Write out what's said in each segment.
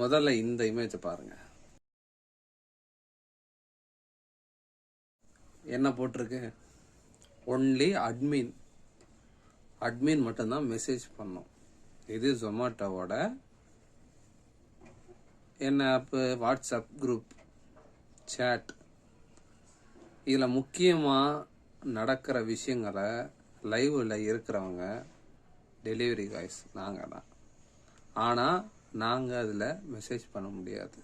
முதல்ல இந்த இமேஜை பாருங்க. என்ன போட்டிருக்கு? ஒன்லி அட்மின் அட்மின் மட்டும்தான் மெசேஜ் பண்ணும். இது ஜொமேட்டோவோட என்ன ஆப்பு வாட்ஸ்அப் குரூப் சேட் இதில் முக்கியமாக நடக்கிற விஷயங்களை லைவில் இருக்கிறவங்க டெலிவரி காய்ஸ் நாங்கள் தான் ஆனால் நாங்கள் அதில் மெசேஜ் பண்ண முடியாது.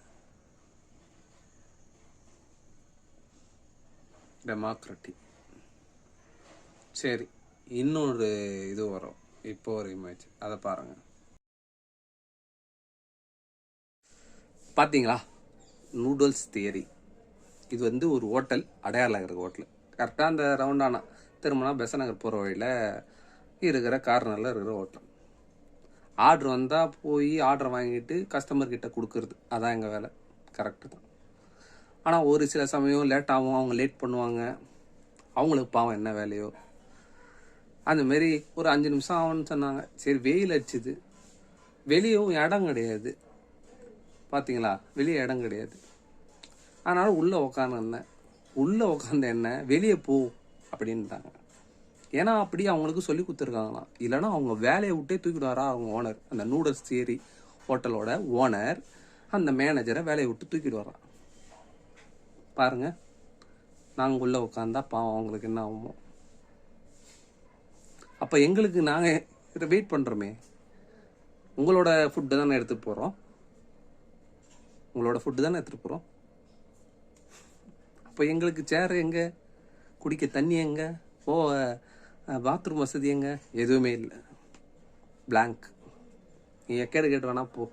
டெமோக்ரட்டி. சரி இன்னொரு இது வரும். இப்போ ஒரு இமேஜ் அதை பாருங்க. பார்த்தீங்களா நூடுல்ஸ் தியரி இது வந்து ஒரு ஹோட்டல் அடையாள நகர் ஹோட்டல் கரெக்டாக அந்த ரவுண்டானா திரும்பினா பெசநகர் போகிற வழியில் இருக்கிற கார்னரில் இருக்கிற ஹோட்டல் ஆர்டர் வந்தால் போய் ஆர்டர் வாங்கிட்டு கஸ்டமர்கிட்ட கொடுக்குறது கொடுக்கறது. அதான் எங்கள் வேலை. கரெக்டு தான். ஆனால் ஒரு சில சமயம் லேட் ஆகும் அவங்க லேட் பண்ணுவாங்க. அவங்களுக்கு பாவம் என்ன வேலையோ. அந்த மாரி ஒரு அஞ்சு நிமிஷம் ஆகும்னு சொன்னாங்க. சரி வெயில் அடிச்சுது. வெளியும் இடம் கிடையாது. பார்த்தீங்களா வெளியே இடம் கிடையாது. அதனால் உள்ளே உக்காந்துருந்தேன். உள்ளே உட்காந்த என்ன? வெளியே போ அப்படின்ட்டாங்க. ஏன்னா அப்படி அவங்களுக்கு சொல்லி கொடுத்துருக்காங்களாம். இல்லைன்னா அவங்க வேலையை விட்டே தூக்கிடுவாரா அவங்க ஓனர் அந்த நூடுல்ஸ் தியரி ஹோட்டலோட ஓனர் அந்த மேனேஜரை வேலையை விட்டு தூக்கிடுவாராம். பாருங்க. நாங்கள் உள்ளே உட்காந்தா பாவம் அவங்களுக்கு என்ன ஆகுமோ. அப்போ எங்களுக்கு நாங்கள் வெயிட் பண்ணுறோமே உங்களோட ஃபுட்டு தானே எடுத்துகிட்டு போகிறோம் உங்களோட ஃபுட்டு தானே எடுத்துகிட்டு போகிறோம் அப்போ எங்களுக்கு சேர் எங்கே? குடிக்க தண்ணி எங்கே? ஓ பாத்ரூம் வசதி எங்கே? எதுவுமே இல்லை. பிளாங்க் நீ எக்கேடு கேட்டு வேணா போ.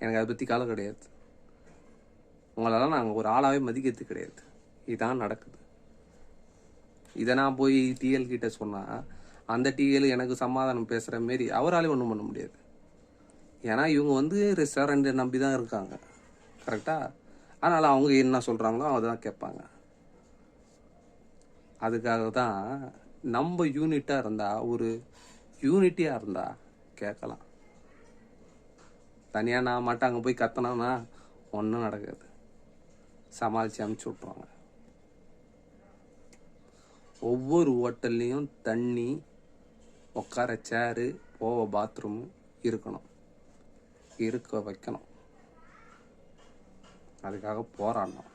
எனக்கு அதை பற்றி காலம் கிடையாது. உங்களெல்லாம் நாங்கள் ஒரு ஆளாகவே மதிக்கிறது கிடையாது. இதுதான் நடக்குது. இதை நான் போய் டிஎல் கிட்ட சொன்னால் அந்த டிஎல் எனக்கு சமாதானம் பேசுகிற மாரி அவராலே ஒன்றும் பண்ண முடியாது. ஏன்னா இவங்க வந்து ரெஸ்டாரண்ட்டை நம்பி தான் இருக்காங்க கரெக்டாக அதனால் அவங்க என்ன சொல்கிறாங்களோ அதை தான் கேட்பாங்க. அதுக்காக தான் நம்ம யூனிட்டாக இருந்தால் ஒரு யூனிட்டியாக இருந்தால் கேட்கலாம். தனியாக நான் மட்டும் அங்கே போய் கத்தனோன்னா ஒன்றும் நடக்காது. சமாளித்து அமுச்சு விட்ருவாங்க ஒவ்வொரு ஹோட்டல்லையும் தண்ணி உட்கார சேரு போக பாத்ரூம் இருக்கணும். இருக்க வைக்கணும். அதுக்காக போராடணும்.